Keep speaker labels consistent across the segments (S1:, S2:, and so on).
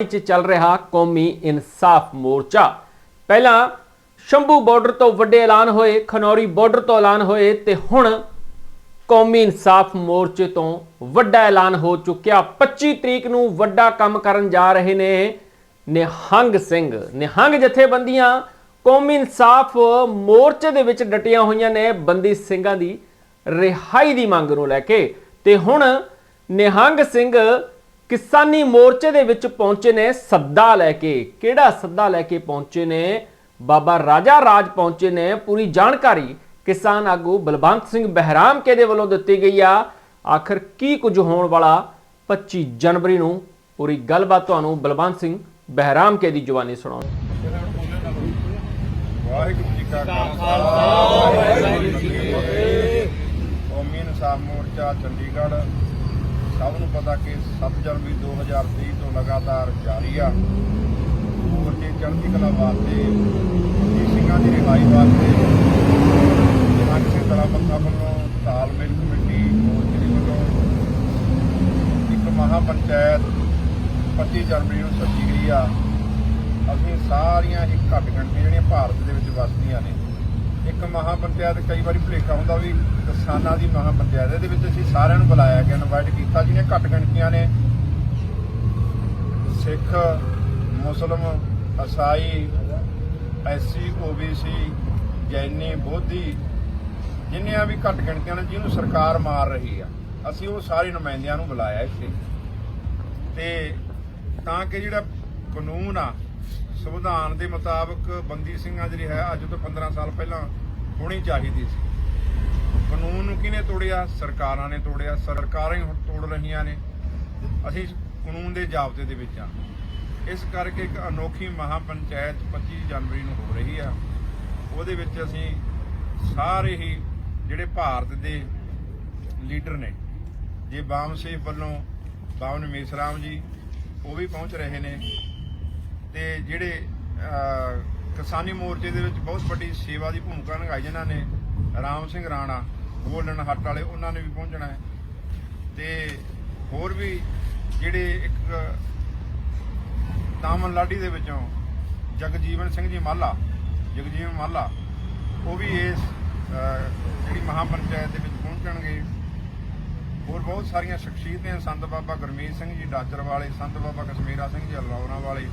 S1: ਚ ਚੱਲ ਰਿਹਾ ਕੌਮੀ ਇਨਸਾਫ ਮੋਰਚਾ। ਪਹਿਲਾਂ ਸ਼ੰਭੂ ਬਾਰਡਰ ਤੋਂ ਵੱਡੇ ਐਲਾਨ ਹੋਏ, ਖਨੌਰੀ ਬਾਰਡਰ ਤੋਂ ਐਲਾਨ ਹੋਏ ਤੇ ਹੁਣ ਕੌਮੀ ਇਨਸਾਫ ਮੋਰਚੇ ਤੋਂ ਵੱਡਾ ਐਲਾਨ ਹੋ ਚੁੱਕਿਆ। 25 ਤਰੀਕ ਨੂੰ ਵੱਡਾ ਕੰਮ ਕਰਨ ਜਾ ਰਹੇ ਨੇ ਨਿਹੰਗ ਸਿੰਘ। ਨਿਹੰਗ ਜਥੇਬੰਦੀਆਂ ਕੌਮੀ ਇਨਸਾਫ ਮੋਰਚੇ ਦੇ ਵਿੱਚ ਡਟੀਆਂ ਹੋਈਆਂ ਨੇ, ਬੰਦੀ ਸਿੰਘਾਂ ਦੀ ਰਿਹਾਈ ਦੀ ਮੰਗ ਨੂੰ ਲੈ ਕੇ। ਤੇ ਹੁਣ ਨਿਹੰਗ ਸਿੰਘ ਕਿਸਾਨੀ ਮੋਰਚੇ ਦੇ ਵਿੱਚ ਪਹੁੰਚੇ ਨੇ ਸੱਦਾ ਲੈ ਕੇ। ਕਿਹੜਾ ਸੱਦਾ ਲੈ ਕੇ ਪਹੁੰਚੇ ਨੇ? ਬਾਬਾ ਰਾਜਾ ਰਾਜ ਪਹੁੰਚੇ ਨੇ। ਪੂਰੀ ਜਾਣਕਾਰੀ ਕਿਸਾਨ ਆਗੂ ਬਲਵੰਤ ਸਿੰਘ ਬਹਿਰਾਮ ਕੇ ਦੇ ਵੱਲੋਂ ਦਿੱਤੀ ਗਈ ਆ। ਆਖਰ ਕੀ ਕੁਝ ਹੋਣ ਵਾਲਾ? 25 ਜਨਵਰੀ ਨੂੰ ਪੂਰੀ ਗੱਲਬਾਤ ਤੁਹਾਨੂੰ ਬਲਵੰਤ ਸਿੰਘ ਬਹਿਰਾਮ ਕੇ ਦੀ ਜ਼ੁਬਾਨੀ ਸੁਣਾਉਣ।
S2: ਵਾਹਿਗੁਰੂ ਜੀ ਕਾ ਖਾਲਸਾ। ਵਾਹਿਗੁਰੂ ਜੀ ਕੀ ਫਤਿਹ। ਕੌਮੀ ਇਨਸਾਫ ਮੋਰਚਾ ਚੰਡੀਗੜ੍ਹ ਸਭ ਨੂੰ ਪਤਾ ਕਿ 7 ਜਨਵਰੀ 2023 ਤੋਂ ਲਗਾਤਾਰ ਜਾਰੀ ਆ। ਮੋਰਚੇ ਚੜ੍ਹਦੀ ਕਲਾ ਵਾਸਤੇ, ਜੀ ਸਿੰਘਾਂ ਦੀ ਰਿਹਾਈ ਵਾਸਤੇ ਜਨਾਬ ਸਿੰਘ ਦਲਾ ਵੱਲੋਂ ਤਾਲਮੇਲ ਕਮੇਟੀ ਮੋਰਚੇ ਵੱਲੋਂ ਇੱਕ ਮਹਾ ਪੰਚਾਇਤ 25 ਜਨਵਰੀ ਨੂੰ ਸੱਜੀ ਗਈ ਆ। ਅਸੀਂ ਸਾਰੀਆਂ ਹੀ ਘੱਟ ਗਿਣਤੀ ਜਿਹੜੀਆਂ ਭਾਰਤ ਦੇ ਵਿੱਚ ਵਸਦੀਆਂ ਨੇ ਇੱਕ ਮਹਾ ਪੰਚਾਇਤ ਕਈ ਵਾਰੀ ਭੁਲੇਖਾ ਹੁੰਦਾ ਵੀ ਕਿਸਾਨਾਂ ਦੀ ਮਹਾ ਪੰਚਾਇਤ ਇਹਦੇ ਵਿੱਚ ਅਸੀਂ ਸਾਰਿਆਂ ਨੂੰ ਬੁਲਾਇਆ ਗਿਆ ਇਨਵਾਈਟ ਕੀਤਾ, ਜਿਹਨੇ ਘੱਟ ਗਿਣਤੀਆਂ ਨੇ। ਸਿੱਖ, ਮੁਸਲਮ, ਈਸਾਈ, ਐਸਸੀ, ਓਬੀਸੀ, ਜੈਨੀ, ਬੋਧੀ, ਜਿੰਨੀਆਂ ਵੀ ਘੱਟ ਗਿਣਤੀਆਂ ਨੇ, ਜਿਹਨੂੰ ਸਰਕਾਰ ਮਾਰ ਰਹੀ ਆ, ਅਸੀਂ ਉਹ ਸਾਰੇ ਨੁਮਾਇੰਦਿਆਂ ਨੂੰ ਬੁਲਾਇਆ ਇੱਥੇ। ਤੇ ਤਾਂ ਕਿ ਜਿਹੜਾ ਕਾਨੂੰਨ ਆ ਸੰਵਿਧਾਨ ਦੇ ਮੁਤਾਬਕ ਬੰਦੀ ਸਿੰਘਾਂ ਜਿਹੜੀ ਹੈ, ਅੱਜ ਤੋਂ 15 ਸਾਲ ਪਹਿਲਾਂ ਹੋਣੀ ਚਾਹੀਦੀ ਸੀ। ਕਾਨੂੰਨ ਨੂੰ ਕਿਹਨੇ ਤੋੜਿਆ? ਸਰਕਾਰਾਂ ਨੇ ਤੋੜਿਆ। ਸਰਕਾਰਾਂ ਹੀ ਹੁਣ ਤੋੜ ਰਹੀਆਂ ਨੇ। ਅਸੀਂ ਕਾਨੂੰਨ ਦੇ ਜਾਬਤੇ ਦੇ ਵਿੱਚ ਆ ਇਸ ਕਰਕੇ ਇੱਕ ਅਨੋਖੀ ਮਹਾ ਪੰਚਾਇਤ 25 ਜਨਵਰੀ ਨੂੰ ਹੋ ਰਹੀ ਆ। ਉਹਦੇ ਵਿੱਚ ਅਸੀਂ ਸਾਰੇ ਹੀ ਜਿਹੜੇ ਭਾਰਤ ਦੇ ਲੀਡਰ ਨੇ, ਜੇ ਬਾਮ ਸੇਫ ਵੱਲੋਂ ਬਾਵਨ ਮੇਸਰਾਮ ਜੀ, ਉਹ ਵੀ ਪਹੁੰਚ ਰਹੇ ਨੇ। ਤੇ ਜਿਹੜੇ ਕਿਸਾਨੀ ਮੋਰਚੇ ਦੇ ਵਿੱਚ ਬਹੁਤ ਵੱਡੀ ਸੇਵਾ ਦੀ ਭੂਮਿਕਾ ਨਿਭਾਈ ਜਿਨ੍ਹਾਂ ਨੇ, ਰਾਮ ਸਿੰਘ ਰਾਣਾ, ਗੋਲਡਨ ਹੱਟ ਵਾਲੇ, ਉਹਨਾਂ ਨੇ ਵੀ ਪਹੁੰਚਣਾ ਹੈ। ਤੇ ਹੋਰ ਵੀ ਜਿਹੜੇ ਇੱਕ ਤਾਮਨ ਲਾਡੀ ਦੇ ਵਿੱਚੋਂ ਜਗਜੀਵਨ ਸਿੰਘ ਜੀ ਮਾਲਾ, ਜਗਜੀਵਨ ਮਾਲਾ, ਉਹ ਵੀ ਇਸ ਜਿਹੜੀ ਮਹਾ ਪੰਚਾਇਤ ਦੇ ਵਿੱਚ ਪਹੁੰਚਣਗੇ। ਹੋਰ ਬਹੁਤ ਸਾਰੀਆਂ ਸ਼ਖਸੀਅਤਾਂ ਸੰਤ ਬਾਬਾ ਗੁਰਮੀਤ ਸਿੰਘ ਜੀ ਡਾਚਰ ਵਾਲੇ, ਸੰਤ ਬਾਬਾ ਕਸ਼ਮੀਰਾ ਸਿੰਘ ਜੀ ਅਲਰੌਣਾ ਵਾਲੇ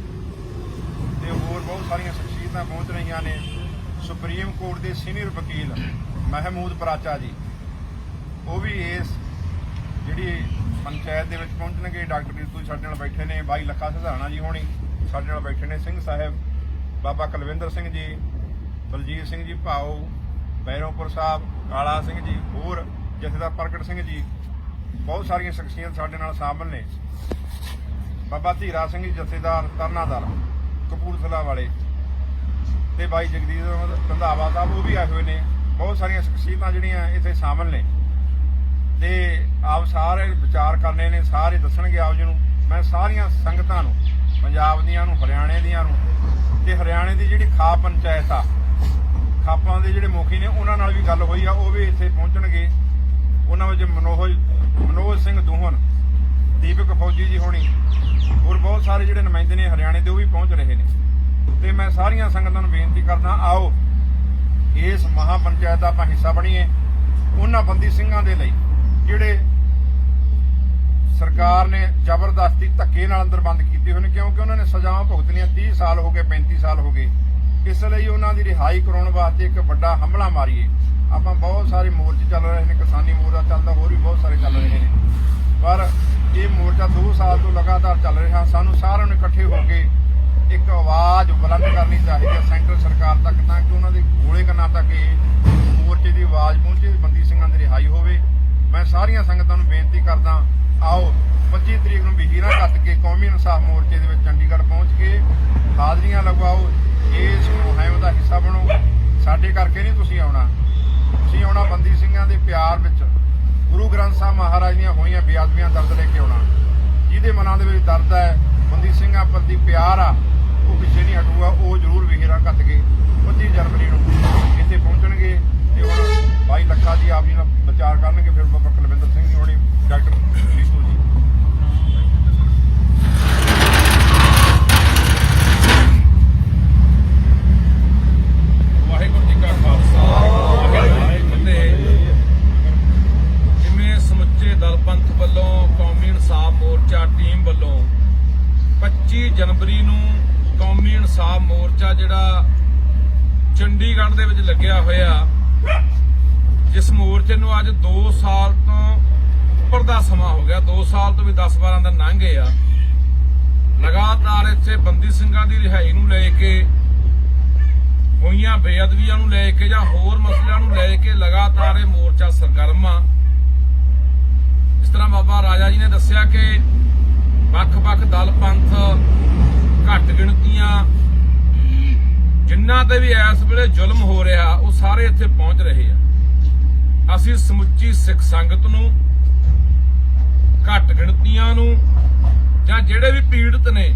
S2: ਤੇ ਹੋਰ ਬਹੁਤ ਸਾਰੀਆਂ ਸ਼ਖਸੀਅਤਾਂ ਪਹੁੰਚ ਰਹੀਆਂ ਨੇ। ਸੁਪਰੀਮ ਕੋਰਟ ਦੇ ਸੀਨੀਅਰ ਵਕੀਲ ਮਹਿਮੂਦ ਪਰਾਚਾ ਜੀ। ਉਹ ਵੀ ਇਸ ਜਿਹੜੀ ਪੰਚਾਇਤ ਦੇ ਵਿੱਚ ਪਹੁੰਚਣਗੇ। ਡਾਕਟਰ ਰੀਤੂ ਸਾਡੇ ਨਾਲ ਬੈਠੇ ਨੇ। ਬਾਈ ਲੱਖਾ ਸਿਧਾਣਾ ਜੀ ਹੋਣੀ ਸਾਡੇ ਨਾਲ ਬੈਠੇ ਨੇ। ਸਿੰਘ ਸਾਹਿਬ, ਬਾਬਾ ਕੁਲਵਿੰਦਰ ਸਿੰਘ ਜੀ, ਬਲਜੀਤ ਸਿੰਘ ਜੀ ਭਾਓ, ਬੈਰੋਂਪੁਰ ਸਾਹਿਬ, ਕਾਲਾ ਸਿੰਘ ਜੀ, ਹੋਰ ਜਥੇਦਾਰ ਪ੍ਰਗਟ ਸਿੰਘ ਜੀ। ਬਹੁਤ ਸਾਰੀਆਂ ਸ਼ਖਸੀਅਤ ਸਾਡੇ ਨਾਲ ਸ਼ਾਮਲ ਨੇ। ਬਾਬਾ ਧੀਰਾ ਸਿੰਘ ਜੀ ਜਥੇਦਾਰ, ਤਰਨਾਦਾਰ। ਕਪੂਰਥਲਾ ਵਾਲੇ। ਤੇ ਬਾਈ ਜਗਦੀਪ ਰੰਧਾਵਾ ਸਾਹਿਬ, ਉਹ ਵੀ ਆਏ ਹੋਏ ਨੇ। ਬਹੁਤ ਸਾਰੀਆਂ ਸ਼ਖਸੀਅਤਾਂ ਜਿਹੜੀਆਂ ਇੱਥੇ ਸ਼ਾਮਲ ਨੇ। ਤੇ ਆਪ ਸਾਰੇ ਵਿਚਾਰ ਕਰਨੇ ਨੇ, ਸਾਰੇ ਦੱਸਣਗੇ ਆਪ ਜੀ ਨੂੰ। ਮੈਂ ਸਾਰੀਆਂ ਸੰਗਤਾਂ ਨੂੰ, ਪੰਜਾਬ ਦੀਆਂ ਨੂੰ, ਹਰਿਆਣੇ ਦੀਆਂ ਨੂੰ, ਤੇ ਹਰਿਆਣੇ ਦੀ ਜਿਹੜੀ ਖਾਪ ਪੰਚਾਇਤ ਆ, ਖਾਪਾਂ ਦੇ ਜਿਹੜੇ ਮੁਖੀ ਨੇ, ਉਹਨਾਂ ਨਾਲ ਵੀ ਗੱਲ ਹੋਈ ਆ, ਉਹ ਵੀ ਇੱਥੇ ਪਹੁੰਚਣਗੇ। ਉਹਨਾਂ ਵਿੱਚ ਮਨੋਜ ਮਨੋਜ ਸਿੰਘ ਦੂਹਨ, ਦੀਪਕ ਫੌਜੀ ਜੀ ਹੋਣੀ ਹੋਰ ਬਹੁਤ ਸਾਰੇ ਜਿਹੜੇ ਨੁਮਾਇੰਦੇ ਨੇ ਹਰਿਆਣੇ ਦੇ, ਉਹ ਵੀ ਪਹੁੰਚ ਰਹੇ ਨੇ। ਤੇ ਮੈਂ ਸਾਰੀਆਂ ਸੰਗਤਾਂ ਨੂੰ ਬੇਨਤੀ ਕਰਦਾ, ਆਓ, ਇਸ ਮਹਾ ਪੰਚਾਇਤ ਦਾ ਆਪਾਂ ਹਿੱਸਾ ਬਣੀਏ, ਉਹਨਾਂ ਬੰਦੀ ਸਿੰਘਾਂ ਦੇ ਲਈ, ਜਿਹੜੇ ਸਰਕਾਰ ਨੇ ਜ਼ਬਰਦਸਤੀ ਧੱਕੇ ਨਾਲ ਅੰਦਰ ਬੰਦ ਕੀਤੇ ਹੋਏ ਨੇ, ਕਿਉਂਕਿ ਉਹਨਾਂ ਨੇ ਸਜ਼ਾਵਾਂ ਭੁਗਤਣੀਆਂ 30 ਸਾਲ ਹੋ ਗਏ 35 ਸਾਲ ਹੋ ਗਏ। ਇਸ ਲਈ ਉਹਨਾਂ ਦੀ ਰਿਹਾਈ ਕਰਾਉਣ ਵਾਸਤੇ ਇੱਕ ਵੱਡਾ ਹਮਲਾ ਮਾਰੀਏ। ਆਪਾਂ ਬਹੁਤ ਸਾਰੇ ਮੋਰਚੇ ਚੱਲ ਰਹੇ ਨੇ, ਕਿਸਾਨੀ ਮੋਰਚਾ ਚੱਲਦਾ, ਹੋਰ ਵੀ ਬਹੁਤ ਸਾਰੇ ਚੱਲ ਰਹੇ ਨੇ। ਪਰ ਇਹ ਮੋਰਚਾ 2 ਸਾਲ ਤੋਂ ਲਗਾਤਾਰ ਚੱਲ ਰਿਹਾ। ਸਾਨੂੰ ਸਾਰਿਆਂ ਨੂੰ ਇਕੱਠੇ ਹੋ ਕੇ ਇੱਕ ਆਵਾਜ਼ ਬੁਲੰਦ ਕਰਨੀ ਚਾਹੀਦੀ ਹੈ ਸੈਂਟਰ ਸਰਕਾਰ ਤੱਕ ਤਾਂ ਕਿ ਉਹਨਾਂ ਦੇ ਗੋਲੇ ਕੰਨਾਂ ਤੱਕ ਇਹ ਮੋਰਚੇ ਦੀ ਆਵਾਜ਼ ਪਹੁੰਚੇ, ਬੰਦੀ ਸਿੰਘਾਂ ਦੀ ਰਿਹਾਈ ਹੋਵੇ। ਮੈਂ ਸਾਰੀਆਂ ਸੰਗਤਾਂ ਨੂੰ ਬੇਨਤੀ ਕਰਦਾ, ਆਓ 25 ਤਰੀਕ ਨੂੰ ਬਹੀਰਾ ਕੱਟ ਕੇ ਕੌਮੀ ਇਨਸਾਫ ਮੋਰਚੇ ਦੇ ਵਿੱਚ ਚੰਡੀਗੜ੍ਹ ਪਹੁੰਚ ਕੇ ਹਾਜ਼ਰੀਆਂ ਲਗਵਾਓ। ਇਸ ਮੁਹਿੰਮ ਦਾ ਹਿੱਸਾ ਬਣੋ। ਸਾਡੇ ਕਰਕੇ ਨਹੀਂ ਤੁਸੀਂ ਆਉਣਾ। ਅਸੀਂ ਆਉਣਾ ਬੰਦੀ ਸਿੰਘਾਂ ਦੇ ਪਿਆਰ ਵਿੱਚ? ਗੁਰੂ ਗ੍ਰੰਥ ਸਾਹਿਬ ਮਹਾਰਾਜ ਦੀਆਂ ਹੋਈਆਂ ਬੇਅਦਬੀਆਂ ਦਰਦ ਲੈ ਕੇ ਆਉਣਾ। ਜਿਹਦੇ ਮਨਾਂ ਦੇ ਵਿੱਚ ਦਰਦ ਹੈ, ਬੰਦੀ ਸਿੰਘਾਂ ਪ੍ਰਤੀ ਪਿਆਰ ਆ, ਉਹ ਪਿੱਛੇ ਨਹੀਂ ਹਟੂਗਾ, ਉਹ ਜ਼ਰੂਰ ਵਿਹਰਾ ਕੱਟ ਕੇ 25 ਜਨਵਰੀ ਨੂੰ ਇੱਥੇ ਪਹੁੰਚਣਗੇ ਤੇ ਹੁਣ ਬਾਈ ਲੱਖਾ ਜੀ ਆਪ ਜੀ ਨਾਲ ਵਿਚਾਰ ਕਰਨਗੇ, ਫਿਰ ਬਾਬਾ ਕੁਲਵਿੰਦਰ ਸਿੰਘ ਜੀ ਹੋਣੀ, ਡਾਕਟਰ ਨੀਤੂ ਜੀ
S3: 25 ਜਨਵਰੀ ਨੂੰ ਕੌਮੀ ਇਨਸਾਫ ਮੋਰਚਾ ਜਿਹੜਾ ਚੰਡੀਗੜ੍ਹ ਦੇ ਵਿੱਚ ਲੱਗਿਆ ਹੋਇਆ ਜਿਸ ਮੋਰਚੇ ਨੂੰ ਅੱਜ 2 ਸਾਲ ਤੋਂ ਉੱਪਰ ਦਾ ਸਮਾਂ ਹੋ ਗਿਆ 2 ਸਾਲ ਤੋਂ ਵੀ 10-12 ਦਾ ਲੰਘ ਗਏ ਆ। ਲਗਾਤਾਰ ਇੱਥੇ ਬੰਦੀ ਸਿੰਘਾਂ ਦੀ ਰਿਹਾਈ ਨੂੰ ਲੈ ਕੇ, ਹੋਈਆਂ ਬੇਅਦਬੀਆਂ ਨੂੰ ਲੈ ਕੇ ਜਾਂ ਹੋਰ ਮਸਲਿਆਂ ਨੂੰ ਲੈ ਕੇ ਲਗਾਤਾਰ ਇਹ ਮੋਰਚਾ ਸਰਗਰਮ ਆ। ਇਸ ਤਰ੍ਹਾਂ ਬਾਬਾ ਰਾਜਾ ਜੀ ਨੇ ਦੱਸਿਆ ਕਿ ਵੱਖ-ਵੱਖ ਦਲ ਪੰਥ ਘੱਟ ਗਿਣਤੀਆਂ ਜਿਨ੍ਹਾਂ ਤੇ ਵੀ ਇਸ ਵੇਲੇ ਜ਼ੁਲਮ ਹੋ ਰਿਹਾ, ਉਹ ਸਾਰੇ ਇੱਥੇ ਪਹੁੰਚ ਰਹੇ ਆ। ਅਸੀਂ ਸਮੁੱਚੀ ਸਿੱਖ ਸੰਗਤ ਨੂੰ, ਘੱਟ ਗਿਣਤੀਆਂ ਨੂੰ, ਜਾਂ ਜਿਹੜੇ ਵੀ ਪੀੜਤ ਨੇ,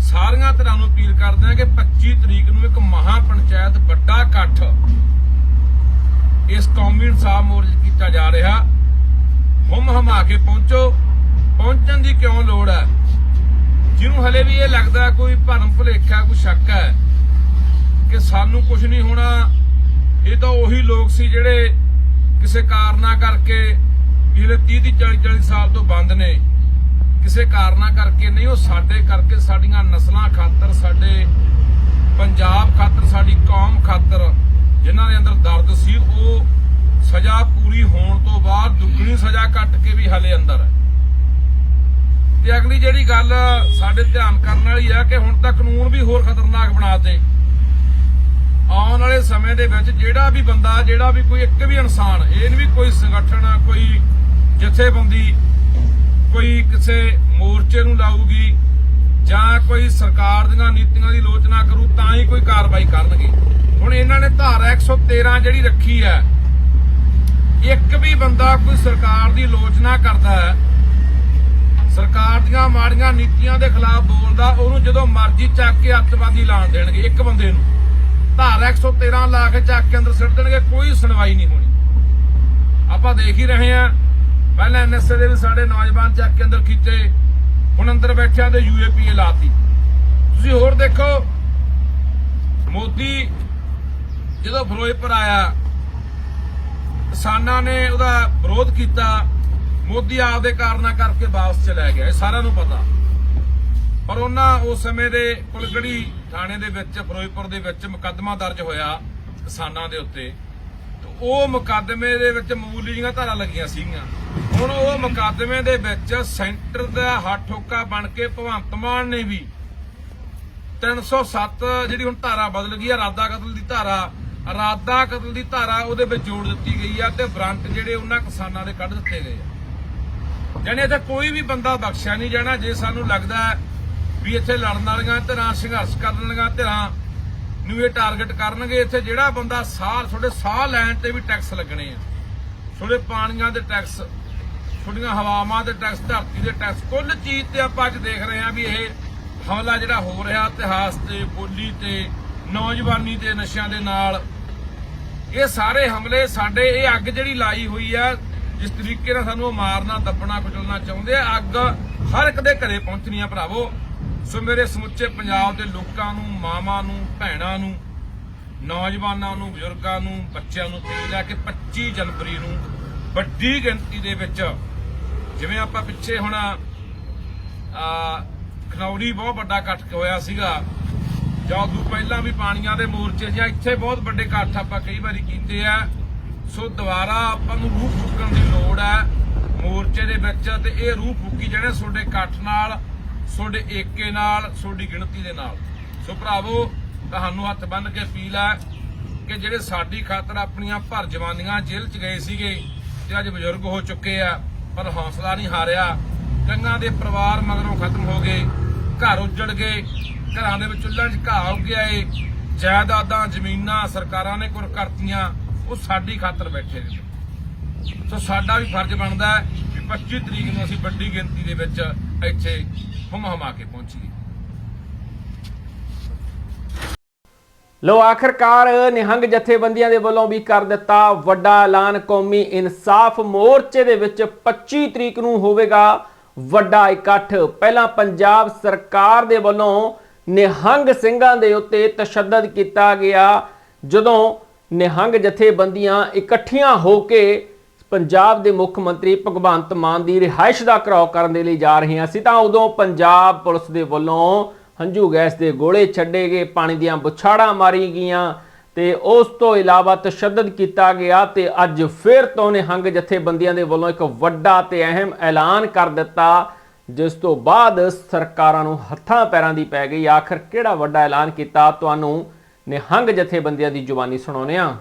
S3: ਸਾਰੀਆਂ ਤਰ੍ਹਾਂ ਨੂੰ ਅਪੀਲ ਕਰਦੇ ਆ ਕਿ 25 ਤਰੀਕ ਨੂੰ ਇੱਕ ਮਹਾ ਪੰਚਾਇਤ ਵੱਡਾ ਇਕੱਠ ਇਸ ਕੌਮੀ ਇਨਸਾਫ ਮੋਰਚੇ ਕੀਤਾ ਜਾ ਰਿਹਾ। ਹੁਮ ਹਮਾ ਕੇ ਪਹੁੰਚੋ। ਪਹੁੰਚਣ ਦੀ ਕਿਉਂ ਲੋੜ ਹੈ? ਜਿਹਨੂੰ ਹਲੇ ਵੀ ਇਹ ਲੱਗਦਾ ਕੋਈ ਭਰਮ ਭੁਲੇਖਾ ਕੋਈ ਸ਼ੱਕ ਹੈ ਕਿ ਸਾਨੂੰ ਕੁਝ ਨਹੀਂ ਹੋਣਾ। ਇਹ ਤਾਂ ਉਹੀ ਲੋਕ ਸੀ ਜਿਹੜੇ ਕਿਸੇ ਕਾਰਨਾ ਕਰਕੇ ਪਿਛਲੇ 30 ਦੀ 40 40 ਸਾਲ ਤੋਂ ਬੰਦ ਨੇ। ਕਿਸੇ ਕਾਰਨਾ ਕਰਕੇ ਨਹੀਂ, ਉਹ ਸਾਡੇ ਕਰਕੇ ਸਾਡੀਆਂ ਨਸਲਾਂ ਖਾਤਰ, ਸਾਡੇ ਪੰਜਾਬ ਖਾਤਰ, ਸਾਡੀ ਕੌਮ ਖਾਤਰ ਜਿਨ੍ਹਾਂ ਦੇ ਅੰਦਰ ਦਰਦ ਸੀ, ਉਹ ਸਜ਼ਾ ਪੂਰੀ ਹੋਣ ਤੋਂ ਬਾਅਦ ਦੁੱਗਣੀ ਸਜ਼ਾ ਕੱਟ ਕੇ ਵੀ ਹਲੇ ਅੰਦਰ ਹੈ। ਤੇ ਅਗਲੀ ਜਿਹੜੀ ਗੱਲ ਸਾਡੇ ਧਿਆਨ ਕਰਨ ਵਾਲੀ ਹੈ ਕਿ ਹੁਣ ਤਾਂ ਕਾਨੂੰਨ ਵੀ ਹੋਰ ਖਤਰਨਾਕ ਬਣਾਤੇ ਆਉਣ ਵਾਲੇ ਸਮੇਂ ਦੇ ਵਿੱਚ ਜਿਹੜਾ ਵੀ ਬੰਦਾ, ਜਿਹੜਾ ਵੀ ਕੋਈ ਇੱਕ ਵੀ ਇਨਸਾਨ, ਇਹ ਨਹੀਂ ਵੀ ਕੋਈ ਸੰਗਠਨ, ਕੋਈ ਜਥੇਬੰਦੀ, ਕੋਈ ਕਿਸੇ ਮੋਰਚੇ ਨੂੰ ਲਾਊਗੀ ਜਾਂ ਕੋਈ ਸਰਕਾਰ ਦੀਆਂ ਨੀਤੀਆਂ ਦੀ ਲੋਚਨਾ ਕਰੂ, ਤਾਂ ਹੀ ਕੋਈ ਕਾਰਵਾਈ ਕਰਨਗੇ। ਹੁਣ ਇਹਨਾਂ ਨੇ ਧਾਰਾ 113 ਜਿਹੜੀ ਰੱਖੀ ਹੈ, ਇੱਕ ਵੀ ਬੰਦਾ ਕੋਈ ਸਰਕਾਰ ਦੀ ਲੋਚਨਾ ਕਰਦਾ ਹੈ, ਸਰਕਾਰ ਦੀਆਂ ਮਾੜੀਆਂ ਨੀਤੀਆਂ ਦੇ ਖਿਲਾਫ ਬੋਲਦਾ, ਉਹਨੂੰ ਜਦੋਂ ਮਰਜ਼ੀ ਚੱਕ ਕੇ ਅੱਤਵਾਦੀ ਲਾਣ ਦੇਣਗੇ, ਇੱਕ ਬੰਦੇ ਨੂੰ। ਧਾਰਾ 113 ਲਾ ਕੇ ਚੱਕ ਕੇ ਅੰਦਰ ਸਿੱਟ ਦੇਣਗੇ ਕੋਈ ਸੁਣਵਾਈ ਨਹੀਂ ਹੋਣੀ। ਆਪਾਂ ਦੇਖ ਹੀ ਰਹੇ ਹਾਂ, ਪਹਿਲਾਂ ਐਨਐਸਏ ਦੇ ਵੀ ਸਾਡੇ ਨੌਜਵਾਨ ਚੱਕ ਕੇ ਅੰਦਰ ਕੀਤੇ ਹੁਣ ਅੰਦਰ ਬੈਠਿਆਂ ਦੇ ਯੂਏਪੀਏ ਲਾਤੀ। ਤੁਸੀਂ ਹੋਰ ਦੇਖੋ, ਮੋਦੀ ਜਦੋਂ ਫਿਰੋਜ਼ਪੁਰ ਆਇਆ, ਕਿਸਾਨਾਂ ਨੇ ਉਹਦਾ ਵਿਰੋਧ ਕੀਤਾ, ਮੋਦੀ ਆਪਦੇ ਕਾਰਨਾਂ ਕਰਕੇ ਵਾਪਸ ਚਲਾ ਗਿਆ, ਇਹ ਸਾਰਿਆਂ ਨੂੰ ਪਤਾ। ਪਰ ਉਹਨਾਂ ਉਸ ਸਮੇਂ ਦੇ ਕੁਲਗੜੀ ਥਾਣੇ ਦੇ ਵਿੱਚ, ਫਿਰੋਜ਼ਪੁਰ ਦੇ ਵਿੱਚ ਮੁਕੱਦਮਾ ਦਰਜ ਹੋਇਆ ਕਿਸਾਨਾਂ ਦੇ ਉੱਤੇ। ਤੇ ਉਹ ਮੁਕੱਦਮੇ ਦੇ ਵਿੱਚ ਮਾਮੂਲੀ ਜਿਹੀਆਂ ਧਾਰਾ ਲੱਗੀਆਂ ਸੀਗੀਆਂ। ਹੁਣ ਉਹ ਮੁਕੱਦਮੇ ਦੇ ਵਿੱਚ ਸੈਂਟਰ ਦਾ ਹੱਥ ਠੋਕਾ ਬਣ ਕੇ ਭਗਵੰਤ ਮਾਨ ਨੇ ਵੀ 307 ਜਿਹੜੀ ਹੁਣ ਧਾਰਾ ਬਦਲ ਗਈ ਆ, ਰਾਦਾ ਕਤਲ ਦੀ ਧਾਰਾ, ਰਾਦਾ ਕਤਲ ਦੀ ਧਾਰਾ ਉਹਦੇ ਵਿੱਚ ਜੋੜ ਦਿੱਤੀ ਗਈ ਆ ਤੇ ਵਾਰੰਟ ਜਿਹੜੇ ਉਹਨਾਂ ਕਿਸਾਨਾਂ ਦੇ ਕੱਢ ਦਿੱਤੇ ਗਏ ਆ। ਜਾਣੀ ਇੱਥੇ ਕੋਈ ਵੀ ਬੰਦਾ ਬਖਸ਼ਿਆ ਨਹੀਂ ਜਾਣਾ, ਜੇ ਸਾਨੂੰ ਲੱਗਦਾ ਵੀ ਇੱਥੇ ਲੜਨ ਵਾਲੀਆਂ ਧਿਰਾਂ ਸੰਘਰਸ਼ ਕਰਨ ਵਾਲੀਆਂ ਧਿਰਾਂ ਨੂੰ ਇਹ ਟਾਰਗੇਟ ਕਰਨਗੇ। ਇੱਥੇ ਜਿਹੜਾ ਬੰਦਾ ਸਾਹ ਤੁਹਾਡੇ ਸਾਹ ਲੈਣ ਤੇ ਵੀ ਟੈਕਸ ਲੱਗਣੇ ਆ। ਤੁਹਾਡੇ ਪਾਣੀਆਂ ਦੇ ਟੈਕਸ ਤੁਹਾਡੀਆਂ ਹਵਾਵਾਂ ਦੇ ਟੈਕਸ ਧਰਤੀ ਦੇ ਟੈਕਸ ਕੁੱਲ ਚੀਜ਼ ਤੇ ਆਪਾਂ ਅੱਜ ਦੇਖ ਰਹੇ ਹਾਂ ਵੀ ਇਹ ਹਮਲਾ ਜਿਹੜਾ ਹੋ ਰਿਹਾ ਇਤਿਹਾਸ ਤੇ, ਬੋਲੀ ਤੇ, ਨੌਜਵਾਨੀ ਤੇ, ਨਸ਼ਿਆਂ ਦੇ ਨਾਲ। ਇਹ ਸਾਰੇ ਹਮਲੇ ਸਾਡੇ, ਇਹ ਅੱਗ ਜਿਹੜੀ ਲਾਈ ਹੋਈ ਆ, ਜਿਸ ਤਰੀਕੇ ਨਾਲ ਸਾਨੂੰ ਉਹ ਮਾਰਨਾ, ਦੱਬਣਾ, ਕੁਚਲਣਾ ਚਾਹੁੰਦੇ ਆ, ਅੱਗ ਹਰ ਇੱਕ ਦੇ ਘਰੇ ਪਹੁੰਚਣੀ ਆ ਭਰਾਵੋ। ਸੋ ਮੇਰੇ ਸਮੁੱਚੇ ਪੰਜਾਬ ਦੇ ਲੋਕਾਂ ਨੂੰ, ਮਾਵਾਂ ਨੂੰ, ਭੈਣਾਂ ਨੂੰ, ਨੌਜਵਾਨਾਂ ਨੂੰ, ਬਜ਼ੁਰਗਾਂ ਨੂੰ, ਬੱਚਿਆਂ ਨੂੰ ਅਪੀਲ ਹੈ ਕਿ 25 ਜਨਵਰੀ ਨੂੰ ਵੱਡੀ ਗਿਣਤੀ ਦੇ ਵਿੱਚ ਜਿਵੇਂ ਆਪਾਂ ਪਿੱਛੇ ਹੁਣ ਆ ਖਨੌਰੀ ਬਹੁਤ ਵੱਡਾ ਇਕੱਠ ਹੋਇਆ ਸੀਗਾ। ਜਾਂ ਉਦੋਂ ਪਹਿਲਾਂ ਵੀ ਪਾਣੀਆਂ ਦੇ ਮੋਰਚੇ ਜਾਂ ਇੱਥੇ ਬਹੁਤ ਵੱਡੇ ਇਕੱਠ ਆਪਾਂ ਕਈ ਵਾਰੀ ਕੀਤੇ ਆ। ਸੋ ਦੁਬਾਰਾ ਆਪਾਂ ਨੂੰ ਰੂਹ ਫੂਕਣ ਦੀ ਲੋੜ ਹੈ ਮੋਰਚੇ ਦੇ ਵਿੱਚ ਤੇ ਇਹ ਰੂਹ ਫੂਕੀ ਜਿਹੜੇ ਤੁਹਾਡੇ ਇਕੱਠ ਨਾਲ। ਤੁਹਾਡੇ ਏਕੇ ਨਾਲ, ਤੁਹਾਡੀ ਗਿਣਤੀ ਦੇ ਨਾਲ। ਸੋ ਭਰਾਵੋ, ਤੁਹਾਨੂੰ ਹੱਥ ਬੰਨ ਕੇ ਅਪੀਲ ਹੈ ਕਿ ਜਿਹੜੇ ਸਾਡੀ ਖਾਤਰ ਆਪਣੀਆਂ ਭਰ ਜਵਾਨੀਆਂ ਜੇਲ੍ਹ 'ਚ ਗਏ ਸੀਗੇ ਤੇ ਅੱਜ ਬਜ਼ੁਰਗ ਹੋ ਚੁੱਕੇ ਆ, ਪਰ ਹੌਸਲਾ ਨਹੀਂ ਹਾਰਿਆ। ਕੰਨਾਂ ਦੇ ਪਰਿਵਾਰ ਮਗਰੋਂ ਖਤਮ ਹੋ ਗਏ, ਘਰ ਉੱਜੜ ਗਏ, ਘਰਾਂ ਦੇ ਵਿੱਚ ਚੁੱਲ੍ਹਿਆਂ 'ਚ ਘਾਹ ਉੱਗਿਆ ਏ। ਜਾਇਦਾਦਾਂ, ਜ਼ਮੀਨਾਂ, ਸਰਕਾਰਾਂ ਨੇ ਕੁਰ ਕਰਤੀਆਂ, ਉਹ ਸਾਡੀ ਖਾਤਰ ਬੈਠੇ ਨੇ। ਸੋ ਸਾਡਾ ਵੀ ਫਰਜ਼ ਬਣਦਾ ਹੈ ਕਿ 25 ਤਰੀਕ ਨੂੰ ਅਸੀਂ ਵੱਡੀ ਗਿਣਤੀ ਦੇ ਵਿੱਚ ਇੱਥੇ ਹੁਮ ਹਮਾ ਕੇ ਪਹੁੰਚੀਏ
S1: ਲੋ ਆਖਰਕਾਰ ਨਿਹੰਗ ਜਥੇਬੰਦੀਆਂ ਦੇ ਵੱਲੋਂ ਵੀ ਕਰ ਦਿੱਤਾ ਵੱਡਾ ਐਲਾਨ। ਕੌਮੀ ਇਨਸਾਫ ਮੋਰਚੇ ਦੇ ਵਿੱਚ 25 ਤਰੀਕ ਨੂੰ ਹੋਵੇਗਾ ਵੱਡਾ ਇਕੱਠ। ਪਹਿਲਾਂ ਪੰਜਾਬ ਸਰਕਾਰ ਦੇ ਵੱਲੋਂ ਨਿਹੰਗ ਸਿੰਘਾਂ ਦੇ ਉੱਤੇ ਤਸ਼ੱਦਦ ਕੀਤਾ ਗਿਆ। ਜਦੋਂ ਨਿਹੰਗ ਜਥੇਬੰਦੀਆਂ ਇਕੱਠੀਆਂ ਹੋ ਕੇ ਪੰਜਾਬ ਦੇ ਮੁੱਖ ਮੰਤਰੀ ਭਗਵੰਤ ਮਾਨ ਦੀ ਰਿਹਾਇਸ਼ ਦਾ ਘਰਾਓ ਕਰਨ ਦੇ ਲਈ ਜਾ ਰਹੀਆਂ ਸੀ, ਤਾਂ ਉਦੋਂ ਪੰਜਾਬ ਪੁਲਿਸ ਦੇ ਵੱਲੋਂ ਹੰਝੂ ਗੈਸ ਦੇ ਗੋਲੇ ਛੱਡੇ ਗਏ, ਪਾਣੀ ਦੀਆਂ ਬੁਛਾੜਾਂ ਮਾਰੀ ਗਈਆਂ ਤੇ ਉਸ ਤੋਂ ਇਲਾਵਾ ਤਸ਼ੱਦਦ ਕੀਤਾ ਗਿਆ ਤੇ ਅੱਜ ਫਿਰ ਤੋਂ ਨਿਹੰਗ ਜਥੇਬੰਦੀਆਂ ਦੇ ਵੱਲੋਂ ਇੱਕ ਵੱਡਾ ਤੇ ਅਹਿਮ ਐਲਾਨ ਕਰ ਦਿੱਤਾ, ਜਿਸ ਤੋਂ ਬਾਅਦ ਸਰਕਾਰਾਂ ਨੂੰ ਹੱਥਾਂ ਪੈਰਾਂ ਦੀ ਪੈ ਗਈ। ਆਖਰ ਕਿਹੜਾ ਵੱਡਾ ਐਲਾਨ ਕੀਤਾ? ਤੁਹਾਨੂੰ ਨਿਹੰਗ ਜਥੇਬੰਦੀਆਂ ਦੀ ਜ਼ੁਬਾਨੀ ਸੁਣਾਉਂਦੇ ਹਾਂ।